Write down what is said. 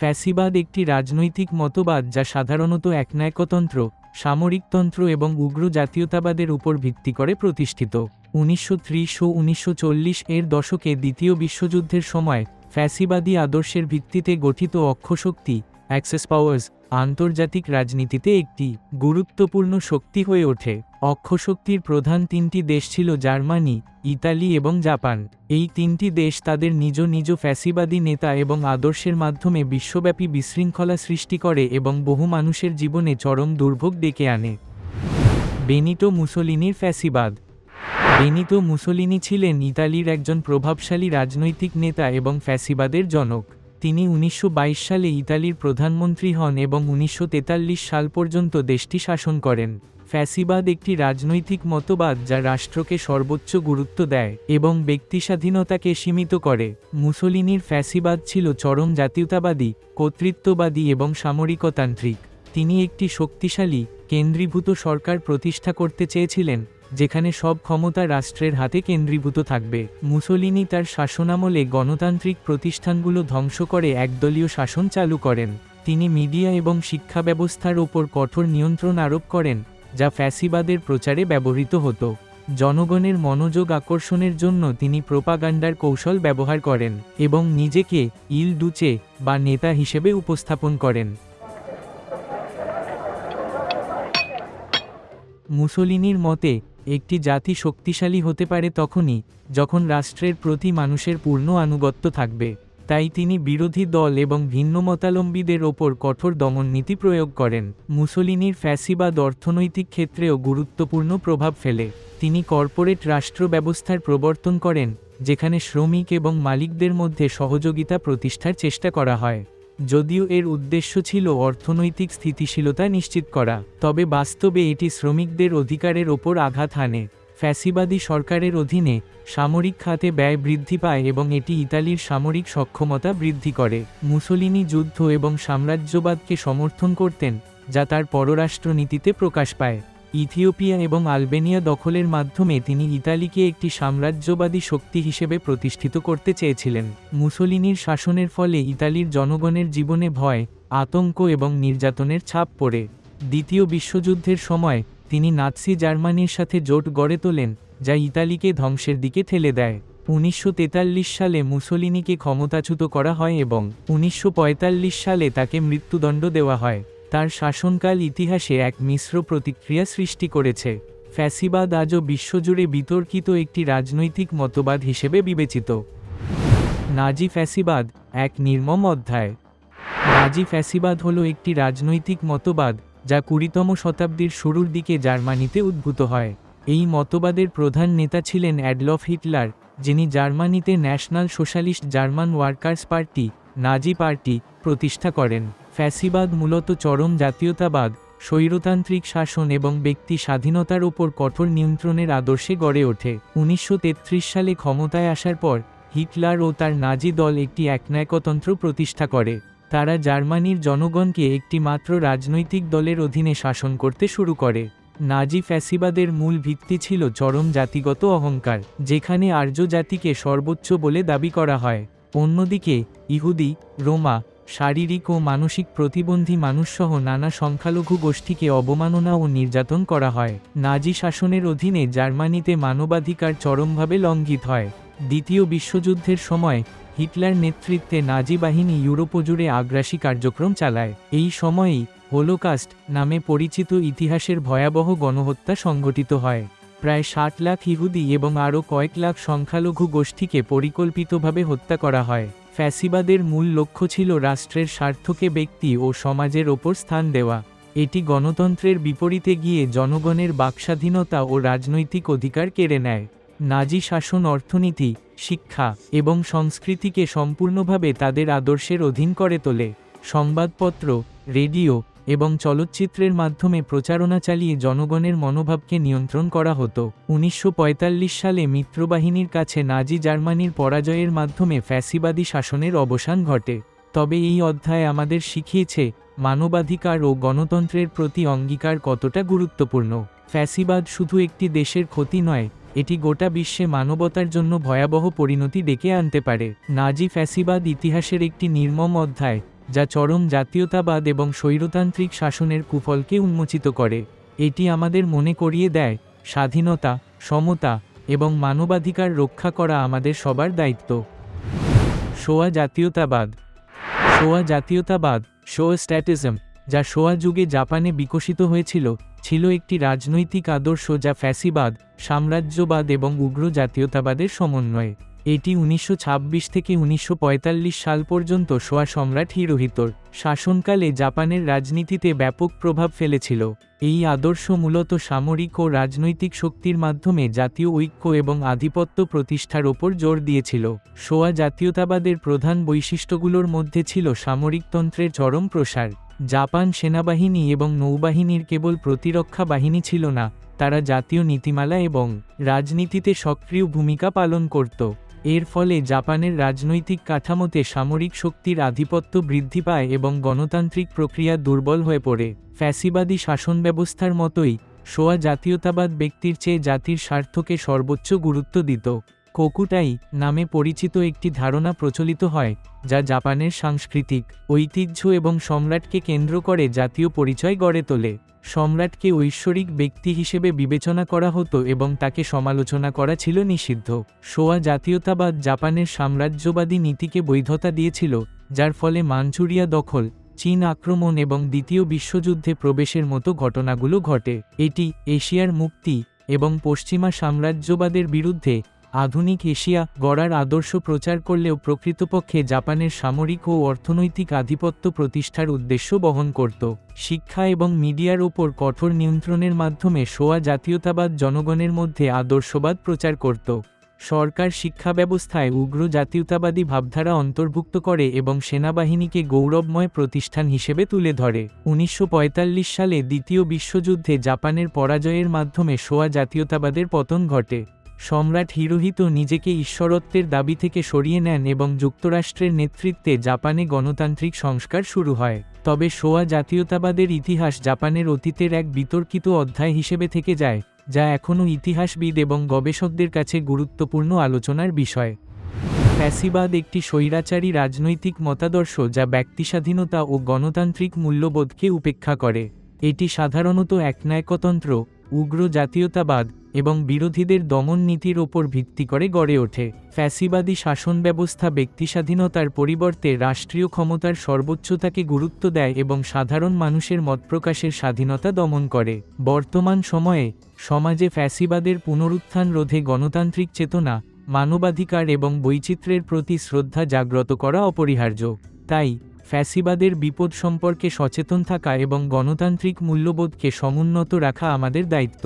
ফ্যাসিবাদ একটি রাজনৈতিক মতবাদ যা সাধারণত একনায়কতন্ত্র সামরিকতন্ত্র এবং উগ্র জাতীয়তাবাদের উপর ভিত্তি করে প্রতিষ্ঠিত। উনিশশো ত্রিশ ও উনিশশো চল্লিশ এর দশকে দ্বিতীয় বিশ্বযুদ্ধের সময় ফ্যাসিবাদী আদর্শের ভিত্তিতে গঠিত অক্ষশক্তি, অ্যাক্সেস পাওয়ার্স আন্তর্জাতিক রাজনীতিতে একটি গুরুত্বপূর্ণ শক্তি হয়ে ওঠে। অক্ষশক্তির প্রধান তিনটি দেশ ছিল জার্মানি, ইতালি এবং জাপান। এই তিনটি দেশ তাদের নিজ নিজ ফ্যাসিবাদী নেতা এবং আদর্শের মাধ্যমে বিশ্বব্যাপী বিশৃঙ্খলা সৃষ্টি করে এবং বহু মানুষের জীবনে চরম দুর্ভোগ ডেকে আনে। বেনিটো মুসোলিনির ফ্যাসিবাদ। বেনিতো মুসোলিনি ছিলেন ইতালির একজন প্রভাবশালী রাজনৈতিক নেতা এবং ফ্যাসিবাদের জনক। তিনি উনিশশো বাইশ সালে ইতালির প্রধানমন্ত্রী হন এবং উনিশশো তেতাল্লিশ সাল পর্যন্ত দেশটি শাসন করেন। ফ্যাসিবাদ একটি রাজনৈতিক মতবাদ যা রাষ্ট্রকে সর্বোচ্চ গুরুত্ব দেয় এবং ব্যক্তি স্বাধীনতাকে সীমিত করে। মুসোলিনির ফ্যাসিবাদ ছিল চরম জাতীয়তাবাদী, কর্তৃত্ববাদী এবং সামরিকতান্ত্রিক। তিনি একটি শক্তিশালী, কেন্দ্রীভূত সরকার প্রতিষ্ঠা করতে চেয়েছিলেন। যেখানে সব ক্ষমতা রাষ্ট্রের হাতে কেন্দ্রীভূত থাকবে। মুসোলিনি তার শাসনামলে গণতান্ত্রিক প্রতিষ্ঠানগুলো ধ্বংস করে একদলীয় শাসন চালু করেন। তিনি মিডিয়া এবং শিক্ষা ব্যবস্থার ওপর কঠোর নিয়ন্ত্রণ আরোপ করেন, যা ফ্যাসিবাদের প্রচারে ব্যবহৃত হতো। জনগণের মনোযোগ আকর্ষণের জন্য তিনি প্রোপাগান্ডার কৌশল ব্যবহার করেন এবং নিজেকে ইল ডুচে বা নেতা হিসেবে উপস্থাপন করেন। মুসোলিনির মতে একটি জাতি শক্তিশালী হতে পারে তখনই, যখন রাষ্ট্রের প্রতি মানুষের পূর্ণ আনুগত্য থাকবে। তাই তিনি বিরোধী দল এবং ভিন্নমতালম্বীদের ওপর কঠোর দমননীতি প্রয়োগ করেন। মুসোলিনির ফ্যাসিবাদ অর্থনৈতিক ক্ষেত্রেও গুরুত্বপূর্ণ প্রভাব ফেলে। তিনি কর্পোরেট রাষ্ট্র ব্যবস্থার প্রবর্তন করেন, যেখানে শ্রমিক এবং মালিকদের মধ্যে সহযোগিতা প্রতিষ্ঠার চেষ্টা করা হয়। যদিও এর উদ্দেশ্য ছিল অর্থনৈতিক স্থিতিশীলতা নিশ্চিত করা, তবে বাস্তবে এটি শ্রমিকদের অধিকারের ওপর আঘাত হানে। ফ্যাসিবাদী সরকারের অধীনে সামরিক খাতে ব্যয় বৃদ্ধি পায় এবং এটি ইতালির সামরিক সক্ষমতা বৃদ্ধি করে। মুসোলিনি যুদ্ধ এবং সাম্রাজ্যবাদকে সমর্থন করতেন, যা তার পররাষ্ট্রনীতিতে প্রকাশ পায়। ইথিওপিয়া এবং আলবেনিয়া দখলের মাধ্যমে তিনি ইতালিকে একটি সাম্রাজ্যবাদী শক্তি হিসেবে প্রতিষ্ঠিত করতে চেয়েছিলেন। মুসোলিনির শাসনের ফলে ইতালির জনগণের জীবনে ভয়, আতঙ্ক এবং নির্যাতনের ছাপ পড়ে। দ্বিতীয় বিশ্বযুদ্ধের সময়, তিনি নাৎসি জার্মানির সাথে জোট গড়ে তোলেন, যা ইতালিকে ধ্বংসের দিকে ঠেলে দেয়। উনিশশো তেতাল্লিশ সালে মুসোলিনিকে ক্ষমতাচ্যুত করা হয় এবং উনিশশো পঁয়তাল্লিশ সালে তাকে মৃত্যুদণ্ড দেওয়া হয়। তার শাসনকাল ইতিহাসে এক মিশ্র প্রতিক্রিয়া সৃষ্টি করেছে। ফ্যাসিবাদ আজও বিশ্বজুড়ে বিতর্কিত একটি রাজনৈতিক মতবাদ হিসেবে বিবেচিত। নাজি ফ্যাসিবাদ, এক নির্মম অধ্যায়। নাজি ফ্যাসিবাদ হল একটি রাজনৈতিক মতবাদ, যা কুড়িতম শতাব্দীর শুরুর দিকে জার্মানিতে উদ্ভূত হয়। এই মতবাদের প্রধান নেতা ছিলেন অ্যাডলফ হিটলার, যিনি জার্মানিতে national socialist German workers party, Nazi party প্রতিষ্ঠা করেন। ফ্যাসিবাদ মূলত চরম জাতীয়তাবাদ, স্বৈরতান্ত্রিক শাসন এবং ব্যক্তি স্বাধীনতার ওপর কঠোর নিয়ন্ত্রণের আদর্শে গড়ে ওঠে। উনিশশো তেত্রিশ সালে ক্ষমতায় আসার পর, হিটলার ও তার নাজি দল একটি একনায়কতন্ত্র প্রতিষ্ঠা করে। তারা জার্মানির জনগণকে একটি মাত্র রাজনৈতিক দলের অধীনে শাসন করতে শুরু করে। নাজি ফ্যাসিবাদের মূল ভিত্তি ছিল চরম জাতিগত অহংকার, যেখানে আর্য জাতিকে সর্বোচ্চ বলে দাবি করা হয়। অন্যদিকে, ইহুদি, রোমা শারীরিক ও মানসিক প্রতিবন্ধী মানুষসহ নানা সংখ্যালঘু গোষ্ঠীকে অবমাননা ও নির্যাতন করা হয়। নাজি শাসনের অধীনে জার্মানিতে মানবাধিকার চরমভাবে লঙ্ঘিত হয়। দ্বিতীয় বিশ্বযুদ্ধের সময় হিটলার নেতৃত্বে নাজি বাহিনী ইউরোপ জুড়ে আগ্রাসী কার্যক্রম চালায়। এই সময়েই হোলোকাস্ট নামে পরিচিত ইতিহাসের ভয়াবহ গণহত্যা সংঘটিত হয়। প্রায় ষাট লাখ ইহুদি এবং আরও কয়েক লাখ সংখ্যালঘু গোষ্ঠীকে পরিকল্পিতভাবে হত্যা করা হয়। ফ্যাসিবাদের মূল লক্ষ্য ছিল রাষ্ট্রের স্বার্থকে ব্যক্তি ও সমাজের ওপর স্থান দেওয়া। এটি গণতন্ত্রের বিপরীতে গিয়ে জনগণের বাকস্বাধীনতা ও রাজনৈতিক অধিকার কেড়ে নেয়। নাজি শাসন অর্থনীতি, শিক্ষা এবং সংস্কৃতিকে সম্পূর্ণভাবে তাদের আদর্শের অধীন করে তোলে। সংবাদপত্র, রেডিও এবং চলচ্চিত্রের মাধ্যমে প্রচারণা চালিয়ে জনগণের মনোভাবকে নিয়ন্ত্রণ করা হতো। উনিশশো পঁয়তাল্লিশ সালে মিত্রবাহিনীর কাছে নাজি জার্মানির পরাজয়ের মাধ্যমে ফ্যাসিবাদী শাসনের অবসান ঘটে। তবে এই অধ্যায় আমাদের শিখিয়েছে মানবাধিকার ও গণতন্ত্রের প্রতি অঙ্গীকার কতটা গুরুত্বপূর্ণ। ফ্যাসিবাদ শুধু একটি দেশের ক্ষতি নয়, এটি গোটা বিশ্বে মানবতার জন্য ভয়াবহ পরিণতি ডেকে আনতে পারে। নাজি ফ্যাসিবাদ ইতিহাসের একটি নির্মম অধ্যায়। যা চরম জাতীয়তাবাদ এবং স্বৈরতান্ত্রিক শাসনের কুফলকে উন্মোচিত করে। এটি আমাদের মনে করিয়ে দেয়, স্বাধীনতা, সমতা এবং মানবাধিকার রক্ষা করা আমাদের সবার দায়িত্ব। শোয়া জাতীয়তাবাদ। শোয়া জাতীয়তাবাদ শো স্ট্যাটিজম, যা শোয়া যুগে জাপানে বিকশিত হয়েছিল, ছিল একটি রাজনৈতিক আদর্শ যা ফ্যাসিবাদ, সাম্রাজ্যবাদ এবং উগ্র জাতীয়তাবাদের সমন্বয়। এটি উনিশশো ছাব্বিশ থেকে উনিশশো পঁয়তাল্লিশ সাল পর্যন্ত সোয়া সম্রাট হিরোহিতোর শাসনকালে জাপানের রাজনীতিতে ব্যাপক প্রভাব ফেলেছিল। এই আদর্শ মূলত সামরিক ও রাজনৈতিক শক্তির মাধ্যমে জাতীয় ঐক্য এবং আধিপত্য প্রতিষ্ঠার ওপর জোর দিয়েছিল। সোয়া জাতীয়তাবাদের প্রধান বৈশিষ্ট্যগুলোর মধ্যে ছিল সামরিকতন্ত্রের চরম প্রসার। জাপান সেনাবাহিনী এবং নৌবাহিনীর কেবল প্রতিরক্ষা বাহিনী ছিল না, তারা জাতীয় নীতিমালা এবং রাজনীতিতে সক্রিয় ভূমিকা পালন করত। এর ফলে জাপানের রাজনৈতিক কাঠামোতে সামরিক শক্তির আধিপত্য বৃদ্ধি পায় এবং গণতান্ত্রিক প্রক্রিয়া দুর্বল হয়ে পড়ে। ফ্যাসিবাদী শাসন ব্যবস্থার মতোই, সোয়া জাতীয়তাবাদ ব্যক্তির চেয়ে জাতির স্বার্থকে সর্বোচ্চ গুরুত্ব দিত। কোকুটাই নামে পরিচিত একটি ধারণা প্রচলিত হয়, যা জাপানের সাংস্কৃতিক, ঐতিহ্য এবং সম্রাটকে কেন্দ্র করে জাতীয় পরিচয় গড়ে তোলে। সম্রাটকে ঐশ্বরিক ব্যক্তি হিসেবে বিবেচনা করা হতো এবং তাকে সমালোচনা করা ছিল নিষিদ্ধ। শোয়া জাতীয়তাবাদ জাপানের সাম্রাজ্যবাদী নীতিকে বৈধতা দিয়েছিল, যার ফলে মাঞ্চুরিয়া দখল, চীন আক্রমণ এবং দ্বিতীয় বিশ্বযুদ্ধে প্রবেশের মতো ঘটনাগুলো ঘটে। এটি এশিয়ার মুক্তি এবং পশ্চিমা সাম্রাজ্যবাদের বিরুদ্ধে আধুনিক এশিয়া গড়ার আদর্শ প্রচার করলেও প্রকৃতপক্ষে জাপানের সামরিক ও অর্থনৈতিক আধিপত্য প্রতিষ্ঠার উদ্দেশ্য বহন করত। শিক্ষা এবং মিডিয়ার ওপর কঠোর নিয়ন্ত্রণের মাধ্যমে সোয়া জাতীয়তাবাদ জনগণের মধ্যে আদর্শবাদ প্রচার করত। সরকার শিক্ষা ব্যবস্থায় উগ্র জাতীয়তাবাদী ভাবধারা অন্তর্ভুক্ত করে এবং সেনাবাহিনীকে গৌরবময় প্রতিষ্ঠান হিসেবে তুলে ধরে। উনিশশো পঁয়তাল্লিশ সালে দ্বিতীয় বিশ্বযুদ্ধে জাপানের পরাজয়ের মাধ্যমে সোয়া জাতীয়তাবাদের পতন ঘটে। সম্রাট হিরোহিত নিজেকে ঈশ্বরত্বের দাবি থেকে সরিয়ে নেন এবং যুক্তরাষ্ট্রের নেতৃত্বে জাপানে গণতান্ত্রিক সংস্কার শুরু হয়। তবে সোয়া জাতীয়তাবাদের ইতিহাস জাপানের অতীতের এক বিতর্কিত অধ্যায় হিসেবে থেকে যায়, যা এখনও ইতিহাসবিদ এবং গবেষকদের কাছে গুরুত্বপূর্ণ আলোচনার বিষয়। ফ্যাসিবাদ একটি স্বৈরাচারী রাজনৈতিক মতাদর্শ যা ব্যক্তিস্বাধীনতা ও গণতান্ত্রিক মূল্যবোধকে উপেক্ষা করে। এটি সাধারণত একনায়কতন্ত্র উগ্র জাতীয়তাবাদ এবং বিরোধীদের দমন নীতির ওপর ভিত্তি করে গড়ে ওঠে। ফ্যাসিবাদী শাসন ব্যবস্থা ব্যক্তিস্বাধীনতার পরিবর্তে রাষ্ট্রীয় ক্ষমতার সর্বোচ্চতাকে গুরুত্ব দেয় এবং সাধারণ মানুষের মতপ্রকাশের স্বাধীনতা দমন করে। বর্তমান সময়ে, সমাজে ফ্যাসিবাদের পুনরুত্থান রোধে গণতান্ত্রিক চেতনা, মানবাধিকার এবং বৈচিত্র্যের প্রতি শ্রদ্ধা জাগ্রত করা অপরিহার্য। তাই ফ্যাসিবাদের বিপদ সম্পর্কে সচেতন থাকা এবং গণতান্ত্রিক মূল্যবোধকে সমুন্নত রাখা আমাদের দায়িত্ব।